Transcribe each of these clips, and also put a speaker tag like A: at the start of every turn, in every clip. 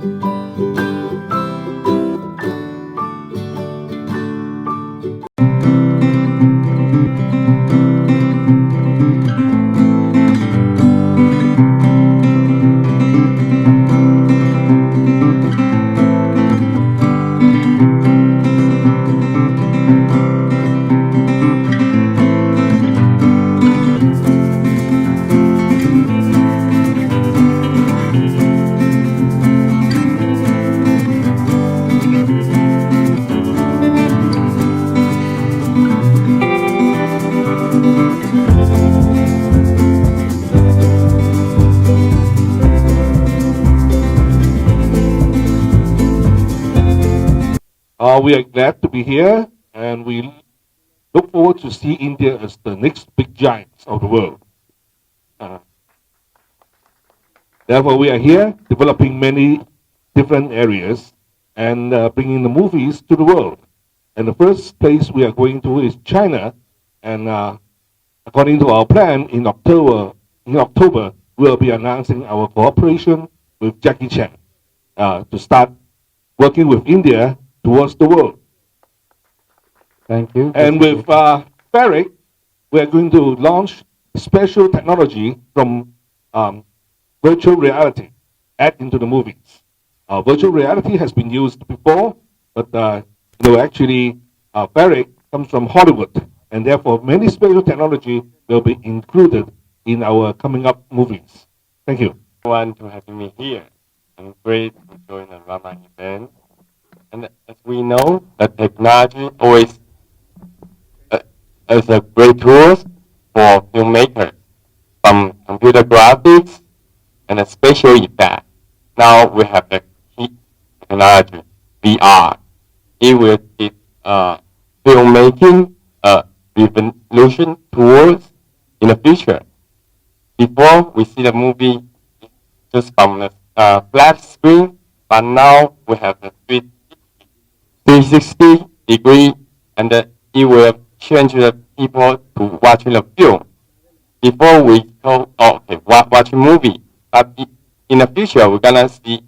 A: thank you Uh, we are glad to be here and we look forward to see India as the next big giants of the world. Uh, therefore, we are here developing many different areas and uh, bringing the movies to the world. And the first place we are going to is China. And uh, according to our plan, in October, in October, we'll be announcing our cooperation with Jackie Chan uh, to start working with India towards the world.
B: Thank you.
A: And with uh, Ferric, we are going to launch special technology from um, virtual reality add into the movies. Uh, virtual reality has been used before, but uh, you know actually uh, Ferric comes from Hollywood, and therefore many special technology will be included in our coming up movies. Thank you.
B: everyone to having me here. I'm great to join the Rama event. And as we know, the technology always uh, is a great tool for filmmakers, from computer graphics and a special effect. Now we have the key technology, VR. It will give uh, filmmaking a revolution towards in the future. Before we see the movie just from the uh, flat screen, but now we have the 3 360 degree and it will change the people to watching the film. Before we oh, okay, wa- watching movie, but in the future we're gonna see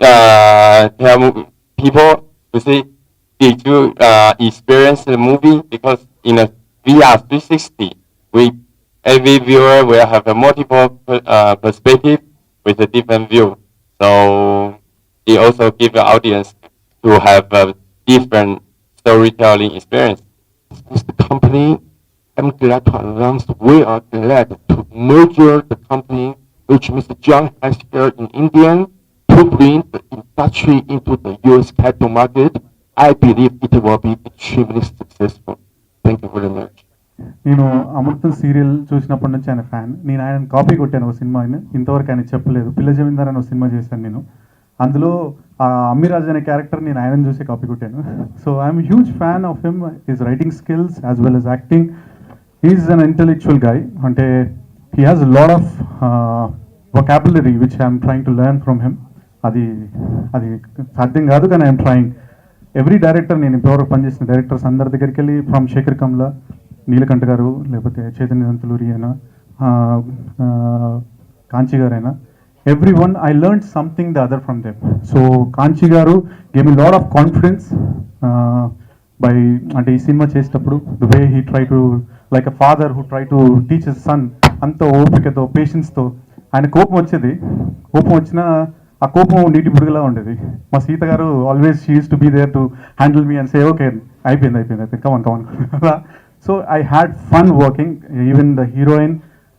B: uh, tell people to say, did you uh, experience the movie? Because in a VR 360, we every viewer will have a multiple uh, perspective with a different view. So it also gives the audience to have a different storytelling experience.
C: As the company, I'm glad to announce we are glad to merge the company which Mr. John has here in India to bring the industry into the US capital market. I believe it will be extremely successful. Thank you very much.
D: నేను అమృతం serial చూసినప్పటి నుంచి ఆయన fan నేను ఆయన copy కొట్టాను ఒక cinema ఆయన ఇంతవరకు ఆయన చెప్పలేదు పిల్ల జమీందార్ అని ఒక సినిమా చేశాను నేను అందులో ఆ అమ్మిరాజ్ అనే క్యారెక్టర్ నేను ఆయన చూసి కాపీ కొట్టాను. So I'm huge fan of him his writing skills as well as acting he's an intellectual guy అంటే he has lot of vocabulary which I'm trying to learn from him అది అది సాధ్యం కాదు కానీ ఐఎమ్ ట్రయింగ్ ఎవ్రీ డైరెక్టర్ నేను ఇప్పటివరకు పనిచేసిన directors అందరి దగ్గరికి వెళ్ళి ఫ్రమ్ శేఖర్ కమ్లా నీలకంఠ గారు లేకపోతే చైతన్య దంతులూరి అయినా కాంచి గారైనా every one I learn something the other from them so Kanchi garu gave lot of confidence by అంటే ఈ సినిమా చేసేటప్పుడు the way he try to like a father who try to teach son అంత ఓపికతో పేషెన్స్తో ఆయన కోపం వచ్చేది. కోపం వచ్చినా ఆ కోపం నీటి బుడుగులా ఉండేది. మా Sita garu always she's to be there to handle me and say okay అయిపోయింది అయిపోయింది అయిపోయింది come on come on so I had fun working even the heroine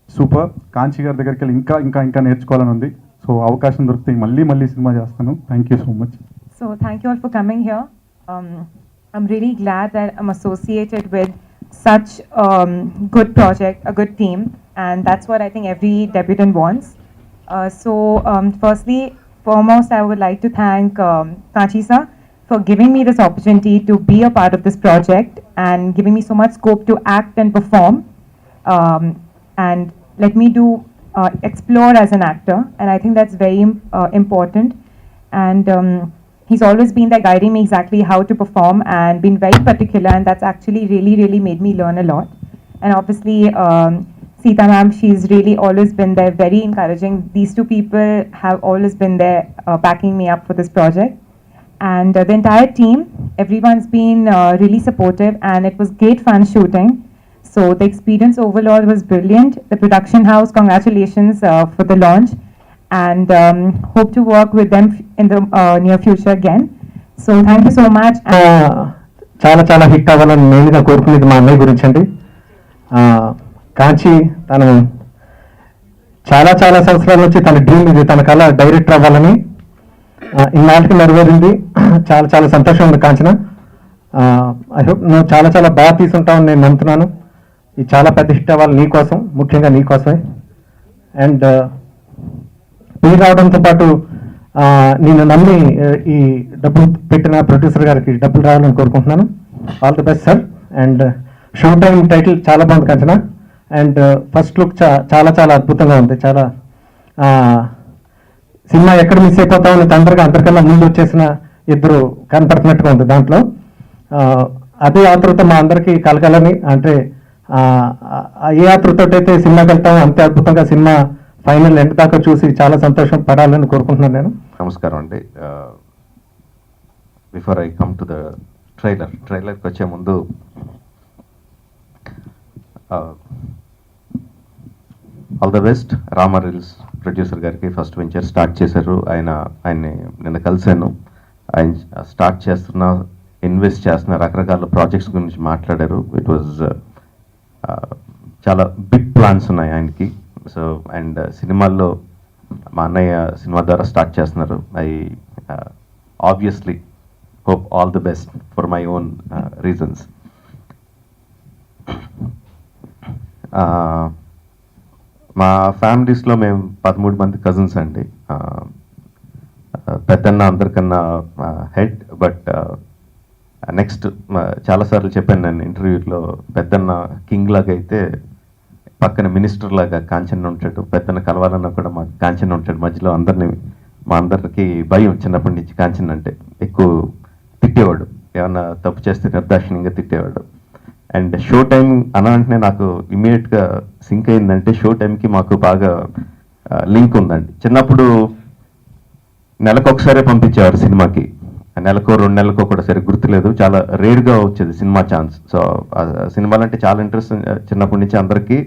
D: super Kanchi గారి దగ్గరికి వెళ్ళి ఇంకా ఇంకా ఇంకా నేర్చుకోవాలని ఉంది సో అవకాశం దొరికితే మళ్ళీ మళ్ళీ సినిమా చేస్తాను thank you so much
E: So thank you all for coming here. Um, I'm really glad that I'm associated with such um, good project, a good team, and that's what I think every debutant wants. Uh, so um, firstly, foremost, I would like to thank um, Kachi sir for giving me this opportunity to be a part of this project and giving me so much scope to act and perform um, and let me do uh, explore as an actor and i think that's very uh, important and um, he's always been there guiding me exactly how to perform and been very particular and that's actually really really made me learn a lot and obviously um, Sita ma'am, she's really always been there, very encouraging. These two people have always been there uh, backing me up for this project. And uh, the entire team, everyone's been uh, really supportive and it was great fun shooting. So the experience overall was brilliant. The production house, congratulations uh, for the launch and um, hope to work with them in the uh, near future again. So thank you so much.
F: చాలా చాలా hit అవ్వాలని మెయిన్గా కోరుకునేది మా అన్నయ్య గురించి అండి కాంచి తను చాలా చాలా సంవత్సరాల నుంచి తన డ్రీమ్ ఇది తన కళ డైరెక్టర్ అవ్వాలని ఇన్నాటికి నెరవేరింది చాలా చాలా సంతోషం ఉంది కాంచన ఐ హోప్ నువ్వు చాలా చాలా బాగా తీసుంటావని నేను నమ్ముతున్నాను ఇది చాలా ప్రతిష్ట వాళ్ళు నీకోసం ముఖ్యంగా నీకోసమే అండ్ uh, పేరు రావడంతో పాటు నేను నమ్మి uh, ఈ డబ్బులు పెట్టిన ప్రొడ్యూసర్ గారికి డబ్బులు రావాలని కోరుకుంటున్నాను. All the best sir and show time title చాలా బాగుంది Kanchana. And uh, first look చాలా చాలా అద్భుతంగా ఉంది. చాలా సినిమా ఎక్కడ మిస్ అయిపోతామని తొందరగా అందరికన్నా ముందు వచ్చేసిన ఇద్దరు కనపడుతున్నట్టుగా ఉంది దాంట్లో. అదే ఆతృత మా అందరికీ కలగాలని అంటే ఏ ఆతృతోటైతే సినిమాకి వెళ్తామో అంతే అద్భుతంగా సినిమా ఫైనల్ ఎండ్ దాకా చూసి చాలా సంతోషం పడాలని కోరుకుంటున్నాను నేను.
G: నమస్కారం అండి. Before I come to the trailer ట్రైలర్కి వచ్చే ముందు all the best Rama reels producer గారికి ఫస్ట్ వెంచర్ స్టార్ట్ చేశారు. ఆయన ఆయన్ని నిన్న కలిశాను. ఆయన స్టార్ట్ చేస్తున్న ఇన్వెస్ట్ చేస్తున్న రకరకాల ప్రాజెక్ట్స్ గురించి మాట్లాడారు. ఇట్ వాజ్ చాలా బిగ్ ప్లాన్స్ ఉన్నాయి ఆయనకి. సో అండ్ uh, సినిమాల్లో మా అన్నయ్య సినిమా ద్వారా స్టార్ట్ చేస్తున్నారు. I obviously hope all the best for my own reasons మా ఫ్యామిలీస్లో మేము పదమూడు మంది కజిన్స్ అండి. Uh, uh, పెద్దన్న అందరికన్నా హెడ్ బట్ నెక్స్ట్ చాలాసార్లు చెప్పాను నేను ఇంటర్వ్యూలో పెద్దన్న కింగ్ లాగా అయితే పక్కన మినిస్టర్ లాగా కాంచన్ ఉంటాడు పెద్దన్న కలవాలన్నా కూడా మా కాంచన్ ఉంటాడు. మధ్యలో అందరినీ మా అందరికి భయం చిన్నప్పటి నుంచి కాంచన్ అంటే ఎక్కువ తిట్టేవాడు. ఏమన్నా తప్పు చేస్తే నిర్దాక్షిణ్యంగా తిట్టేవాడు. అండ్ షో టైం అన అంటే నాకు ఇమీడియట్గా సింక్ అయిందంటే షో టైంకి మాకు బాగా లింక్ ఉందండి. చిన్నప్పుడు నెలకు ఒకసారే పంపించేవారు సినిమాకి. నెలకో రెండు నెలలకో కూడా సరే గుర్తులేదు. చాలా రేర్గా వచ్చేది సినిమా ఛాన్స్. సో సినిమాలు అంటే చాలా ఇంట్రెస్ట్ చిన్నప్పటి నుంచి అందరికీ.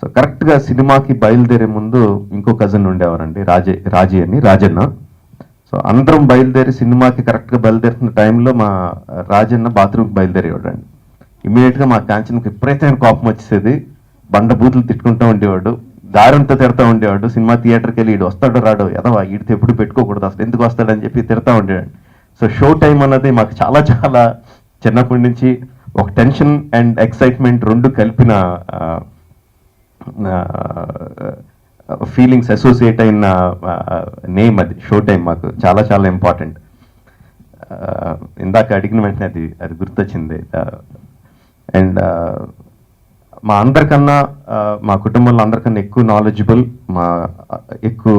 G: సో కరెక్ట్గా సినిమాకి బయలుదేరే ముందు ఇంకో కజిన్ ఉండేవారండి రాజే రాజీ అని రాజన్న. సో అందరం బయలుదేరి సినిమాకి కరెక్ట్గా బయలుదేరుతున్న టైంలో మా రాజన్న బాత్రూమ్కి బయలుదేరేవాడండి. ఇమీడియట్గా మా కాంచన్కి విపరీతమైన కోపం వచ్చేది బండ బూతులు తిట్టుకుంటూ ఉండేవాడు దారంతో తిడతా ఉండేవాడు. సినిమా థియేటర్కి వెళ్ళి ఈడు వస్తాడో రాడో ఎదవా ఈడితే ఎప్పుడు పెట్టుకోకూడదు అసలు ఎందుకు వస్తాడని చెప్పి తిడతా ఉండేవాడు. సో షో టైం అన్నది మాకు చాలా చాలా చిన్నప్పటి నుంచి ఒక టెన్షన్ అండ్ ఎక్సైట్మెంట్ రెండు కలిపిన ఫీలింగ్స్ అసోసియేట్ అయిన నేమ్ అది షో టైం మాకు చాలా చాలా ఇంపార్టెంట్. ఇందాక అడిగిన వెంటనే అది అది గుర్తొచ్చింది. అండ్ మా అందరికన్నా మా కుటుంబంలో అందరికన్నా ఎక్కువ నాలెడ్జబుల్ మా ఎక్కువ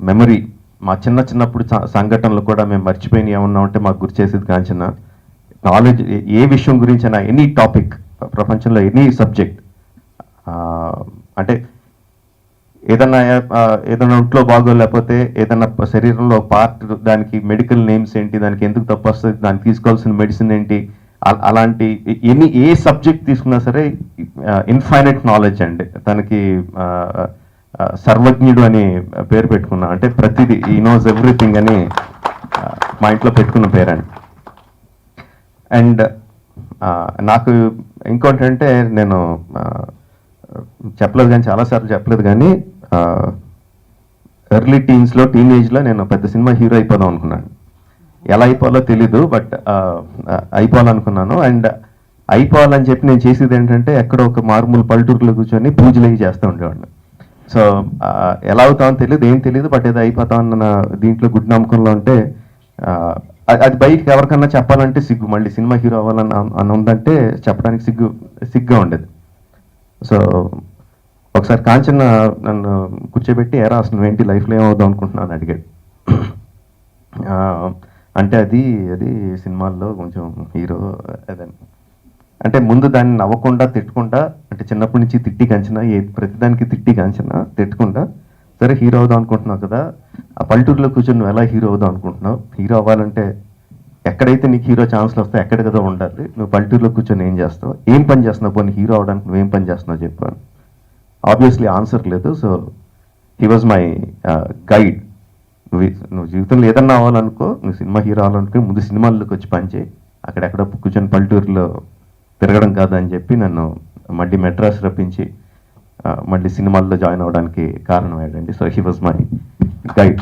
G: మెమరీ మా చిన్న చిన్నప్పుడు సంఘటనలు కూడా మేము మర్చిపోయిన ఏమన్నా ఉంటే మాకు గురి చేసేది కాంచిన. నాలెడ్జ్ ఏ విషయం గురించైనా ఎనీ టాపిక్ ప్రపంచంలో ఎనీ సబ్జెక్ట్ అంటే ఏదన్నా ఏదైనా ఒంట్లో బాగోలేకపోతే ఏదైనా శరీరంలో పార్ట్ దానికి మెడికల్ నేమ్స్ ఏంటి దానికి ఎందుకు తప్పు వస్తుంది దానికి తీసుకోవాల్సిన మెడిసిన్ ఏంటి అలాంటి ఎన్ని ఏ సబ్జెక్ట్ తీసుకున్నా సరే ఇన్ఫైనైట్ నాలెడ్జ్ అండి. తనకి సర్వజ్ఞుడు అని పేరు పెట్టుకున్నా. అంటే ప్రతిదీ ఈ నోస్ ఎవ్రీథింగ్ అని మా ఇంట్లో పెట్టుకున్న పేరండి. అండ్ నాకు ఇంకోటి అంటే నేను చెప్పలేదు కానీ చాలాసార్లు చెప్పలేదు కానీ ఎర్లీ టీన్స్లో టీనేజ్లో నేను పెద్ద సినిమా హీరో అయిపోదాం అనుకున్నాను. ఎలా అయిపోవాలో తెలీదు బట్ అయిపోవాలనుకున్నాను. అండ్ అయిపోవాలని చెప్పి నేను చేసేది ఏంటంటే ఎక్కడో ఒక మారుమూల పల్లెటూరులో కూర్చొని పూజలు అవి చేస్తూ ఉండేవాడిని. సో ఎలా అవుతామని తెలియదు ఏం తెలియదు బట్ ఏదో అయిపోతామన్న దీంట్లో గుడ్ నమ్మకంలో ఉంటే అది- అది ఎవరికన్నా చెప్పాలంటే సిగ్గు. మళ్ళీ సినిమా హీరో అవ్వాలని అని ఉందంటే చెప్పడానికి సిగ్గు సిగ్గా ఉండేది. సో ఒకసారి కాంచన నన్ను కూర్చోబెట్టి ఎరా అసలు ఏంటి లైఫ్లో ఏమవుదాం అనుకుంటున్నాను అడిగాడు. అంటే అది అది సినిమాల్లో కొంచెం హీరో అదని అంటే ముందు దాన్ని నవ్వకుండా తిట్టకుండా అంటే చిన్నప్పటి నుంచి తిట్టి కంచిన ఏ ప్రతిదానికి తిట్టి కంచిన తిట్టకుండా సరే హీరో అవుదాం అనుకుంటున్నావు కదా ఆ పల్లెటూరులో కూర్చొని నువ్వు ఎలా హీరో అవుదాం అనుకుంటున్నావు? హీరో అవ్వాలంటే ఎక్కడైతే నీకు హీరో ఛాన్స్లు వస్తాయి ఎక్కడ కదా ఉండాలి. నువ్వు పల్లెటూరులో కూర్చొని ఏం చేస్తావు? ఏం పని చేస్తున్నావు? పోనీ హీరో అవడానికి నువ్వేం పని చేస్తున్నావు చెప్పాను ఆబ్వియస్లీ ఆన్సర్ లేదు. So he was my guide నువ్వు నువ్వు జీవితంలో ఏదన్నా అవ్వాలనుకో నువ్వు సినిమా హీరో అవ్వాలనుకో ముందు సినిమాల్లోకి వచ్చి పనిచేయి అక్కడెక్కడ కూర్చొని పల్లెటూరులో తిరగడం కాదు అని చెప్పి నన్ను మళ్ళీ మెడ్రాస్ రప్పించి మళ్ళీ సినిమాల్లో జాయిన్ అవ్వడానికి కారణం so he was my guide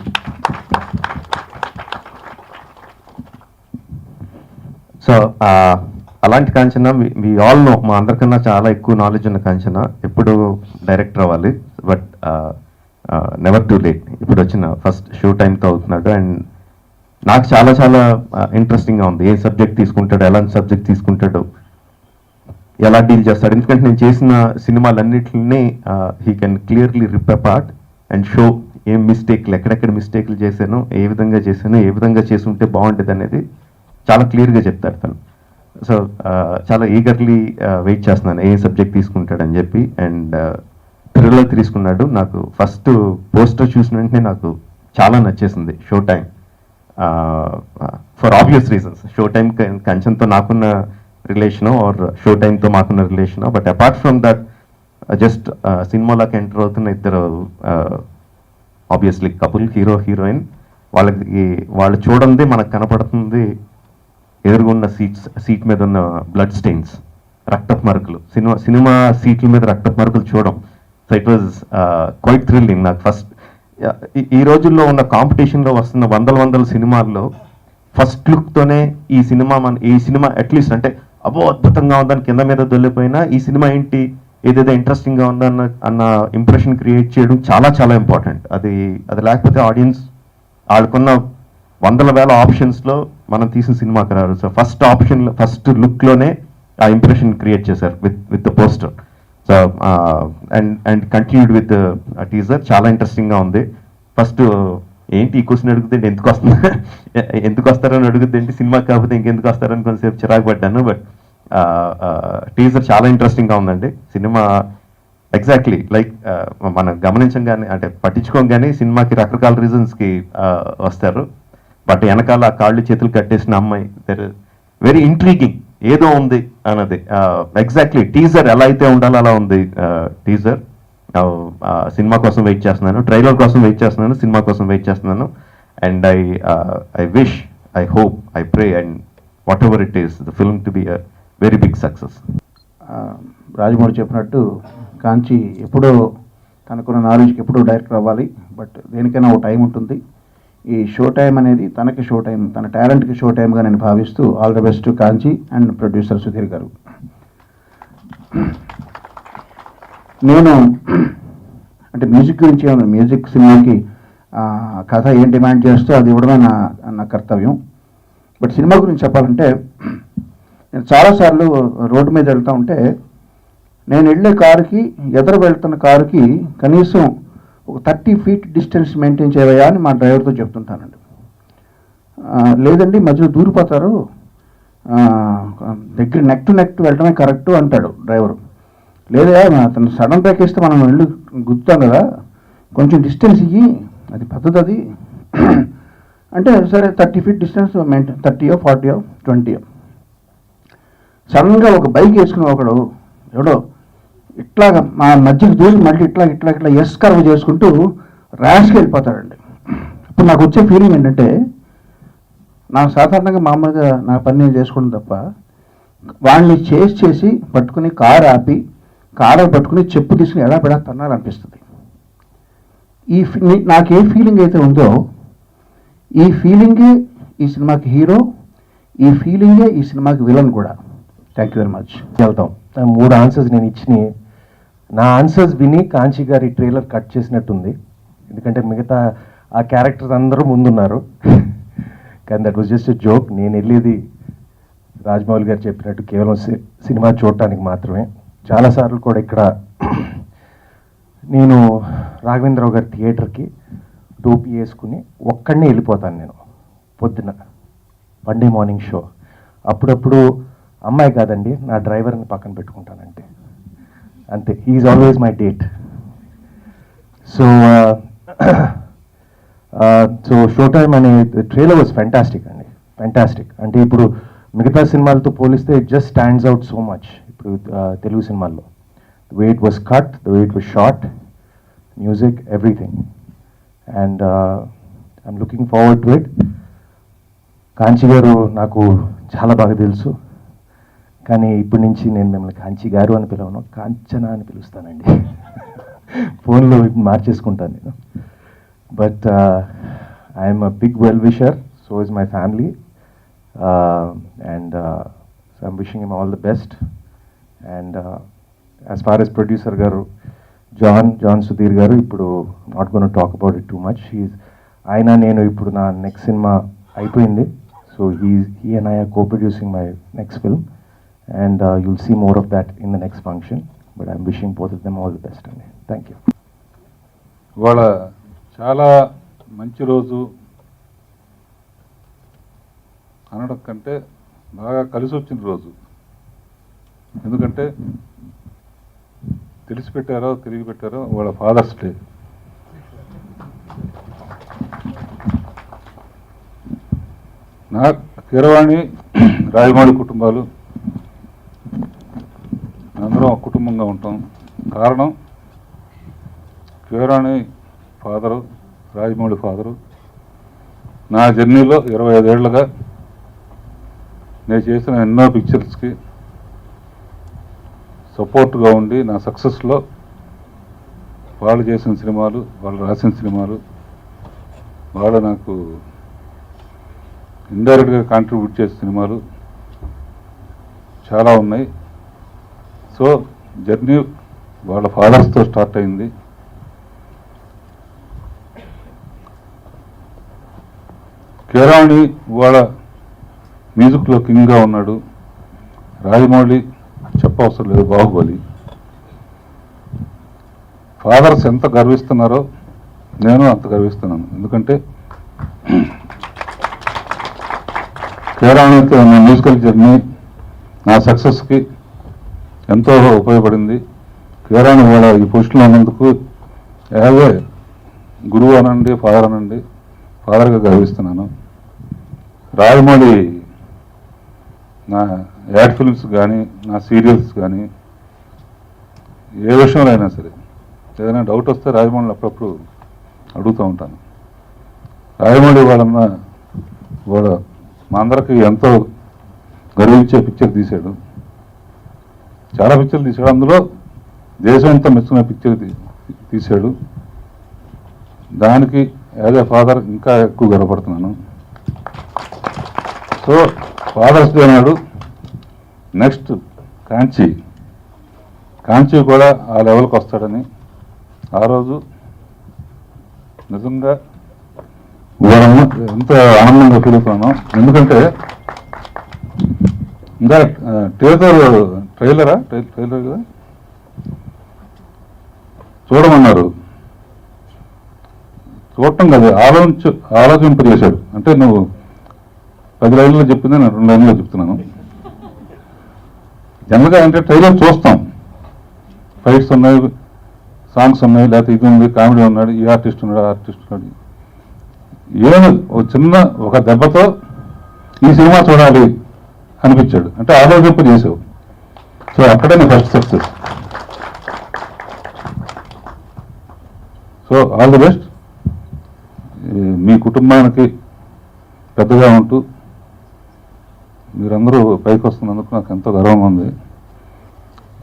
G: so అలాంటి కాంచన వి ఆల్ నో మా అందరికన్నా చాలా ఎక్కువ నాలెడ్జ్ ఉన్న కాంచన ఎప్పుడు డైరెక్టర్ అవ్వాలి. బట్ నెవర్ టు లేట్ ఇప్పుడు వచ్చిన ఫస్ట్ షో టైంతో అవుతున్నాడు. అండ్ నాకు చాలా చాలా ఇంట్రెస్టింగ్గా ఉంది. ఏ సబ్జెక్ట్ తీసుకుంటాడు ఎలాంటి సబ్జెక్ట్ తీసుకుంటాడు ఎలా డీల్ చేస్తాడు. ఎందుకంటే నేను చేసిన సినిమాలన్నింటినీ he can clearly rip part and show ఏం మిస్టేక్లు ఎక్కడెక్కడ మిస్టేక్లు చేశాను ఏ విధంగా చేశాను ఏ విధంగా చేసి ఉంటే బాగుంటుంది అనేది చాలా క్లియర్గా చెప్తాడు తను. సో చాలా ఈగర్లీ వెయిట్ చేస్తున్నాను. ఏ సబ్జెక్ట్ తీసుకుంటాడని చెప్పి అండ్ థ్రిల్లర్ తీసుకున్నాడు. నాకు ఫస్ట్ పోస్టర్ చూసిన వెంటనే నాకు చాలా నచ్చేసింది show time for obvious reasons show time కంచంతో నాకున్న రిలేషను ఆర్ షో టైంతో మాకున్న relation but apart from that just సినిమాలోకి ఎంటర్ అవుతున్న ఇద్దరు ఆబ్వియస్లీ కపుల్ హీరో హీరోయిన్ వాళ్ళకి వాళ్ళు చూడండి మనకు కనపడుతుంది ఎదురుగున్న సీట్స్ సీట్ మీద ఉన్న బ్లడ్ స్టెయిన్స్ రక్తపు మరకలు. సినిమా సినిమా సీట్ల మీద రక్తపు మరకలు చూడడం so it was quite thrilling నాకు ఫస్ట్ uh, ఈ రోజుల్లో ఉన్న కాంపిటీషన్లో వస్తున్న వందల వందల సినిమాల్లో ఫస్ట్ లుక్తోనే ఈ సినిమా మన ఈ సినిమా అట్లీస్ట్ అంటే అబ్బో అద్భుతంగా ఉందని కింద మీద దొల్లిపోయినా ఈ సినిమా ఏంటి? ఏదేదో ఇంట్రెస్టింగ్గా ఉందన్న అన్న ఇంప్రెషన్ క్రియేట్ చేయడం చాలా చాలా ఇంపార్టెంట్ అది అది లేకపోతే ఆడియన్స్ వాళ్ళకున్న వందల వేల ఆప్షన్స్లో మనం తీసిన సినిమాకి రారు సో ఫస్ట్ ఆప్షన్ ఫస్ట్ లుక్లోనే ఆ ఇంప్రెషన్ క్రియేట్ చేశారు with with the poster so and and continued with teaser చాలా ఇంట్రెస్టింగ్గా ఉంది. ఫస్ట్ ఏంటి ఈ క్వశ్చన్ అడుగుతుంటే ఎందుకు వస్తున్నా ఎందుకు వస్తారని అడుగుతుంటే సినిమా కాకపోతే ఇంకెందుకు వస్తారని కొంతసేపు చిరాకు పడ్డాను. బట్ టీజర్ చాలా ఇంట్రెస్టింగ్గా ఉందండి. సినిమా ఎగ్జాక్ట్లీ లైక్ మనం గమనించంగానే అంటే పట్టించుకోగానే సినిమాకి రకరకాల రీజన్స్కి వస్తారు. బట్ వెనకాల కాళ్ళు చేతులు కట్టేసిన అమ్మాయి వెరీ ఇంట్రీగింగ్ ఏదో ఉంది అన్నది. ఎగ్జాక్ట్లీ టీజర్ ఎలా అయితే ఉండాలో అలా ఉంది టీజర్ సినిమా కోసం వెయిట్ చేస్తున్నాను. ట్రైలర్ కోసం వెయిట్ చేస్తున్నాను. సినిమా కోసం వెయిట్ చేస్తున్నాను. And I I wish I hope I pray and whatever it is the film to be a very big
H: success Rajamouli చెప్పినట్టు కాంచి ఎప్పుడో తనకున్న నాలెడ్జ్కి ఎప్పుడో డైరెక్టర్ అవ్వాలి. బట్ దేనికైనా ఒక టైం ఉంటుంది. ఈ షో టైం అనేది తనకి షో టైం తన టాలెంట్కి షో టైంగా నేను భావిస్తూ all the best Kanchi and producer Sudheer garu. నేను అంటే మ్యూజిక్ గురించి ఏమన్నా మ్యూజిక్ సినిమాకి కథ ఏం డిమాండ్ చేస్తూ అది ఇవ్వడమే నా నా కర్తవ్యం. బట్ సినిమా గురించి చెప్పాలంటే నేను చాలాసార్లు రోడ్డు మీద వెళ్తూ ఉంటే నేను వెళ్ళే కారుకి ఎదురు వెళ్తున్న కారుకి కనీసం ఒక థర్టీ ఫీట్ డిస్టెన్స్ మెయింటైన్ చేయవయా అని మా డ్రైవర్తో చెప్తుంటానండి. లేదండి మధ్యలో దూరిపోతారు. దగ్గర నెక్ టు నెక్ వెళ్ళడమే కరెక్ట్ అంటాడు డ్రైవరు. లేదా అతను సడన్ బ్రేక్ ఇస్తే మనం వెళ్ళి గుద్దుతాం కదా. కొంచెం డిస్టెన్స్ ఇయ్యి అది పద్ధతి అది. అంటే సరే థర్టీ ఫీట్ డిస్టెన్స్ మెయింటైన్ థర్టీయో ఫార్టీయో ట్వంటీయో సడన్గా ఒక బైక్ వేసుకుని ఒకడు ఎవడో ఇట్లాగ మా మధ్యకి దూసి మళ్ళీ ఇట్లా ఇట్లా ఇట్లా ఎస్ కర్వ్ చేసుకుంటూ ర్యాష్కి వెళ్ళిపోతాడండి. ఇప్పుడు నాకు వచ్చే ఫీలింగ్ ఏంటంటే నాకు సాధారణంగా మామూలుగా నా పని నేను చేసుకోవడం తప్ప వాళ్ళని చేసి చేసి పట్టుకుని కారు ఆపి కారు పట్టుకుని చెప్పు తీసుకుని ఎలా పెడా తన్నాలనిపిస్తుంది. ఈ నాకు ఏ ఫీలింగ్ అయితే ఉందో ఈ ఫీలింగే ఈ సినిమాకి హీరో ఈ ఫీలింగే ఈ సినిమాకి విలన్ కూడా. థ్యాంక్ యూ వెరీ మచ్
I: వెళ్తాం ఆ మూడు ఆన్సర్స్ నేను ఇచ్చిన నా ఆన్సర్స్ విని కాంచి గారి ట్రైలర్ కట్ చేసినట్టుంది. ఎందుకంటే మిగతా ఆ క్యారెక్టర్స్ అందరూ ముందున్నారు. కానీ దట్ వాజ్ జస్ట్ జోక్ నేను వెళ్ళేది రాజ్మౌళి గారు చెప్పినట్టు కేవలం సి- సినిమా చూడటానికి మాత్రమే. చాలాసార్లు కూడా ఇక్కడ నేను రాఘవేంద్రరావు గారి థియేటర్కి టోపీ వేసుకుని ఒక్కడనే వెళ్ళిపోతాను నేను పొద్దున. మండే మార్నింగ్ షో అప్పుడప్పుడు అమ్మాయి కాదండి నా డ్రైవర్ని పక్కన పెట్టుకుంటానంటే అంతే is always my date so so show time అనే ట్రైలర్ వాజ్ ఫెంటాస్టిక్ అండి ఫెంటాస్టిక్ అంటే ఇప్పుడు మిగతా సినిమాలతో పోలిస్తే it just stands out so much ఇప్పుడు తెలుగు సినిమాల్లో. The way was cut the weight it was short music everything and I'm looking forward to it Kanchi garu నాకు చాలా బాగా తెలుసు. కానీ ఇప్పటి నుంచి నేను మిమ్మల్ని కాంచి గారు అని పిలవను. కాంచన అని పిలుస్తానండి. ఫోన్లో మార్చేసుకుంటాను నేను. But I'm a big well wisher so is my family and so I'm wishing him all the best and as far as producer garu John John Sudheer garu ఇప్పుడు not gonna talk about it too much he's ఆయన నేను ఇప్పుడు నా next cinema అయిపోయింది. So he he and I are co producing my next film and you'll see more of that in the next function but I'm wishing both of them all the best అండి thank you
J: ఇవాళ చాలా మంచి రోజు. అనడం కంటే బాగా కలిసి వచ్చిన రోజు. ఎందుకంటే తెలిసి పెట్టారో తిరిగి పెట్టారో వాళ్ళ ఫాదర్స్ డే నా కీరవాణి రాజమౌళి కుటుంబాలు. అందరం ఒక కుటుంబంగా ఉంటాం. కారణం కీరవాణి ఫాదరు రాజమౌళి ఫాదరు. నా జర్నీలో ఇరవై ఐదేళ్ళుగా నేను చేసిన ఎన్నో పిక్చర్స్కి సపోర్ట్గా ఉండి నా సక్సెస్లో వాళ్ళు చేసిన సినిమాలు వాళ్ళు రాసిన సినిమాలు వాళ్ళు నాకు ఇండైరెక్ట్గా కాంట్రిబ్యూట్ చేసిన సినిమాలు చాలా ఉన్నాయి. సో జర్నీ వాళ్ళ ఫాదర్స్తో స్టార్ట్ అయింది. కేరాణి వాళ్ళ మ్యూజిక్లో కింగ్గా ఉన్నాడు. రాజమౌళి చెప్పవసరం లేదు బాహుబలి. ఫాదర్స్ ఎంత గర్విస్తున్నారో నేను అంత గర్విస్తున్నాను. ఎందుకంటే కీరాణితో నా మ్యూజికల్ జర్నీ నా సక్సెస్కి ఎంతో ఉపయోగపడింది. కీరాణి వాళ్ళ ఈ పొజిషన్లో ఉన్నందుకు యాజ్ ఏ గురువు అనండి ఫాదర్ అనండి ఫాదర్గా గర్విస్తున్నాను. రాజమౌళి నా యాడ్ ఫిల్మ్స్ కానీ నా సీరియల్స్ కానీ ఏ విషయంలో అయినా సరే ఏదైనా డౌట్ వస్తే రాజమౌళిని అప్పుడప్పుడు అడుగుతూ ఉంటాను. రాజమౌళి వాళ్ళన్న కూడా మా అందరికి ఎంతో గర్వించే పిక్చర్ తీశాడు. చాలా పిక్చర్లు తీశాడు. అందులో దేశం అంతా మెచ్చుకున్న పిక్చర్ తీశాడు. దానికి యాజ్ ఏ ఫాదర్ ఇంకా ఎక్కువ గర్వపడుతున్నాను. సో ఫాదర్స్ డే నాడు నెక్స్ట్ కాంచి. కాంచి కూడా ఆ లెవెల్కి వస్తాడని ఆ రోజు నిజంగా ఇవాళ ఎంత ఆనందంగా ఫీల్ ఎందుకంటే ఇంకా టీజర్ ట్రైలరా? ట్రైలర్ కదా? చూడమన్నారు. చూడటం కాదు ఆలోచించు ఆలోచింపజేశాడు. అంటే నువ్వు పది లైన్లో చెప్పింది నేను రెండు లైన్లో చెప్తున్నాను. జనరల్గా అంటే ట్రైలర్ చూస్తాం. ఫైట్స్ ఉన్నాయి సాంగ్స్ ఉన్నాయి లేకపోతే ఇది ఉంది కామెడీ ఉన్నాడు ఈ ఆర్టిస్ట్ ఉన్నాడు ఆ ఆర్టిస్ట్ ఉన్నాడు. ఏమి ఒక చిన్న ఒక దెబ్బతో ఈ సినిమా చూడాలి అనిపించాడు. అంటే ఆలోచింపు చేసావు? సో అక్కడే నీ first success so all the best. మీ కుటుంబానికి పెద్దగా ఉంటూ మీరందరూ పైకి వస్తున్నందుకు నాకు ఎంతో గర్వంగా ఉంది.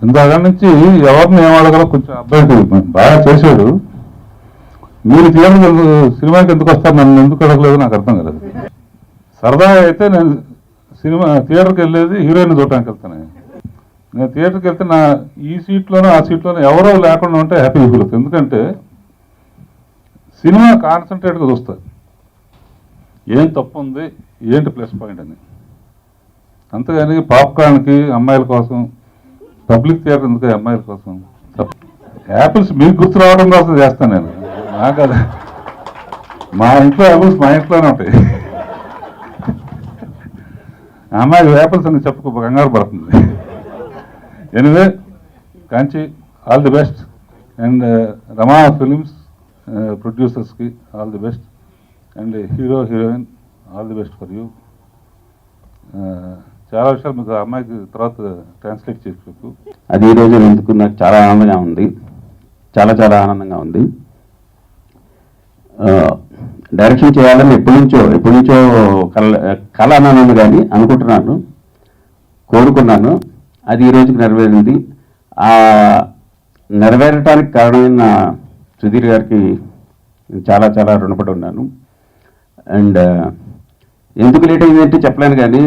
J: ఇందాక నుంచి ఎవరిని ఏం అడగాలో కొంచెం అబ్బాయి బాగా చేశాడు. మీరు థియేటర్కి సినిమాకి ఎందుకు వస్తారు? నన్ను ఎందుకు అడగలేదు? నాకు అర్థం కాలేదు. సరదాగా అయితే నేను సినిమా థియేటర్కి వెళ్ళేది హీరోయిన్ చూడటానికి వెళ్తాను. నేను థియేటర్కి వెళ్తే నా ఈ సీట్లోనో ఆ సీట్లోనో ఎవరో లేకుండా ఉంటే హ్యాపీ ఫీల్ అవుతుంది ఎందుకంటే సినిమా కాన్సన్ట్రేట్గా చూస్తారు. ఏం తప్పు ఉంది? ఏంటి ప్లస్ పాయింట్ అని. అంతేగాని పాప్కార్న్కి అమ్మాయిల కోసం పబ్లిక్ థియేటర్ ఎందుకు అమ్మాయిల కోసం? యాపిల్స్ మీకు గుర్తు రావడం కోసం చేస్తాను నేను. నా కదా. మా ఇంట్లో యాపిల్స్ మా ఇంట్లోనే ఉంటాయి. ఆ అమ్మాయి అని చెప్పుకో కంగారు పడుతుంది. Anyway Kanchi all the best. And Rama films ప్రొడ్యూసర్స్కి all the best. And hero heroine all the best for you. చాలా విషయాలు మీకు అమ్మాయికి తర్వాత ట్రాన్స్లేట్ చేసి చెప్పు
K: అది ఈ రోజు ఎందుకు నాకు చాలా ఆనందంగా ఉంది. చాలా చాలా ఆనందంగా ఉంది. డైరెక్షన్ చేయాలని ఎప్పటి నుంచో ఎప్పటి నుంచో కళ కళ అన్నాను కానీ అనుకుంటున్నాను. కోరుకున్నాను. అది ఈ రోజుకి నెరవేరింది. ఆ నెరవేరటానికి కారణమైన సుధీర్ గారికి నేను చాలా చాలా రుణపడి ఉన్నాను. అండ్ ఎందుకు లేట్ అయిందంటే చెప్పలేను కానీ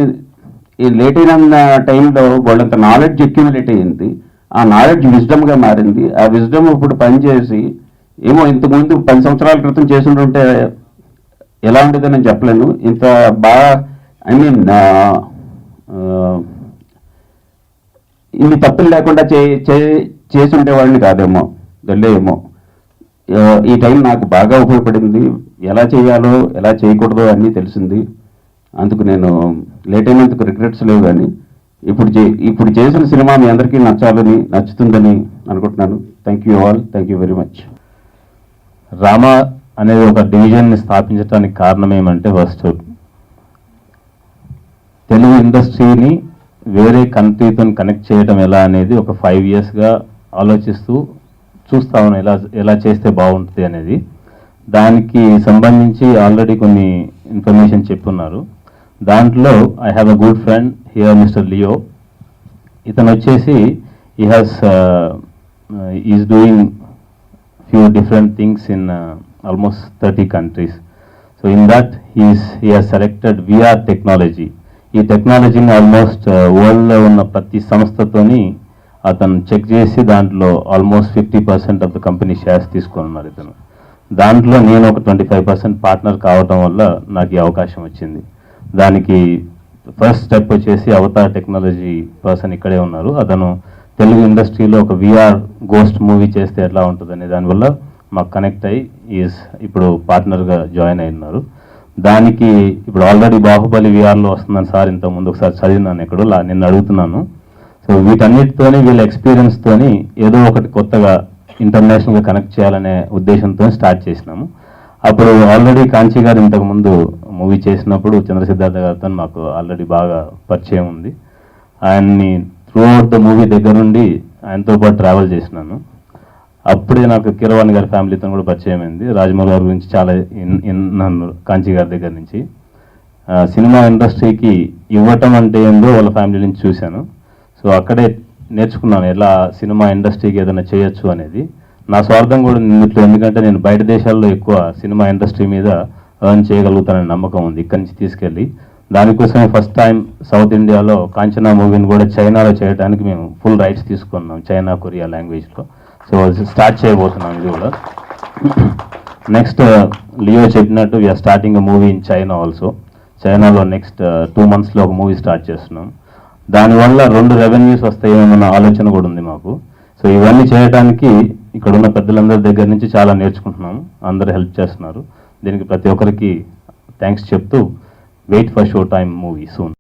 K: ఈ లేట్ అయిన టైంలో వాళ్ళంత నాలెడ్జ్ అక్యుమిలేట్ అయింది ఆ నాలెడ్జ్ విజ్డమ్గా మారింది. ఆ విజ్డమ్ ఇప్పుడు పనిచేసి ఏమో ఇంతకుముందు పది సంవత్సరాల క్రితం చేస్తుంటే ఎలా ఉండేదో నేను చెప్పలేను. ఇంత బాగా ఐ మీన్ ఇన్ని తప్పులు లేకుండా చే చే- చేసి ఉండేవాడిని కాదేమో వెళ్ళేమో ఈ టైం నాకు బాగా ఉపయోగపడింది. ఎలా చేయాలో ఎలా చేయకూడదో అన్నీ తెలిసింది. అందుకు నేను లేట్ అయినందుకు రిగ్రెట్స్ లేవు కానీ ఇప్పుడు చే ఇప్పుడు చేసిన సినిమా మీ అందరికీ నచ్చాలని నచ్చుతుందని అనుకుంటున్నాను. Thank you all thank you very much
L: Rama అనేది ఒక డివిజన్ని స్థాపించడానికి కారణం ఏమంటే ఫస్ట్ తెలుగు ఇండస్ట్రీని వేరే కంట్రీతో కనెక్ట్ చేయడం ఎలా అనేది ఒక ఫైవ్ ఇయర్స్గా ఆలోచిస్తూ చూస్తా ఉన్నాను ఎలా ఎలా చేస్తే బాగుంటుంది అనేది. దానికి సంబంధించి ఆల్రెడీ కొన్ని ఇన్ఫర్మేషన్ చెప్పున్నారు. దాంట్లో I have a good friend here mister Leo ఇతను వచ్చేసి ఈ has is doing few different things in almost thirty countries so in that is he has selected VR technology ఈ టెక్నాలజీని ఆల్మోస్ట్ వరల్డ్లో ఉన్న ప్రతి సంస్థతోని అతను చెక్ చేసి దాంట్లో almost fifty percent of the company shares తీసుకొని ఉన్నారు ఇతను. దాంట్లో నేను ఒక ట్వంటీ ఫైవ్ పర్సెంట్ పార్ట్నర్ కావటం వల్ల నాకు ఈ అవకాశం వచ్చింది. దానికి ఫస్ట్ స్టెప్ వచ్చేసి అవతార్ టెక్నాలజీ పర్సన్ ఇక్కడే ఉన్నారు. అతను తెలుగు ఇండస్ట్రీలో ఒక విఆర్ గోస్ట్ మూవీ చేస్తే ఎట్లా ఉంటుందనే దానివల్ల మాకు కనెక్ట్ అయ్యి ఈజ్ ఇప్పుడు పార్ట్నర్గా జాయిన్ అయి ఉన్నారు దానికి ఇప్పుడు ఆల్రెడీ బాహుబలి విఆర్లో వస్తుందని సార్ ఇంత ముందు ఒకసారి చదివినాను ఎక్కడో నిన్న అడుగుతున్నాను. సో వీటన్నిటితోని వీళ్ళ ఎక్స్పీరియన్స్తోని ఏదో ఒకటి కొత్తగా ఇంటర్నేషనల్గా కనెక్ట్ చేయాలనే ఉద్దేశంతో స్టార్ట్ చేసినాము. అప్పుడు ఆల్రెడీ కాంచీ గారు ఇంతకు ముందు మూవీ చేసినప్పుడు చంద్రసిద్ధార్థ గారితో మాకు ఆల్రెడీ బాగా పరిచయం ఉంది. ఆయన్ని త్రూ అవుట్ ద మూవీ దగ్గర నుండి ఆయనతో పాటు ట్రావెల్ చేసినాను. అప్పుడే నాకు కిరవాణి గారి ఫ్యామిలీతో కూడా పరిచయం అయింది. రాజమౌళి గారి గురించి చాలా నన్ను విన్నాను కాంచీ గారి దగ్గర నుంచి. సినిమా ఇండస్ట్రీకి ఇవ్వటం అంటే ఏందో వాళ్ళ ఫ్యామిలీ నుంచి చూశాను. సో అక్కడే నేర్చుకున్నాను ఎలా సినిమా ఇండస్ట్రీకి ఏదైనా చేయొచ్చు అనేది. నా స్వార్థం కూడా ఇందులో ఎందుకంటే నేను బయట దేశాల్లో ఎక్కువ సినిమా ఇండస్ట్రీ మీద ఎర్న్ చేయగలుగుతానని నమ్మకం ఉంది. ఇక్కడి నుంచి తీసుకెళ్ళి దానికోసమే ఫస్ట్ టైం సౌత్ ఇండియాలో కాంచనా మూవీని కూడా చైనాలో చేయడానికి మేము ఫుల్ రైట్స్ తీసుకున్నాం చైనా కొరియా లాంగ్వేజ్లో. సో స్టార్ట్ చేయబోతున్నాం ఇది కూడా నెక్స్ట్ లియో చెప్పినట్టు we're starting movie in China also చైనాలో నెక్స్ట్ టూ మంత్స్లో ఒక మూవీ స్టార్ట్ చేస్తున్నాం. దానివల్ల రెండు రెవెన్యూస్ వస్తాయేమన్న ఆలోచన కూడా ఉంది మాకు. సో ఇవన్నీ చేయడానికి ఇక్కడ ఉన్న పెద్దలందరి దగ్గర నుంచి చాలా నేర్చుకుంటున్నాము. అందరు హెల్ప్ చేస్తున్నారు. దీనికి ప్రతి ఒక్కరికి థ్యాంక్స్ చెప్తూ wait for show time movie soon.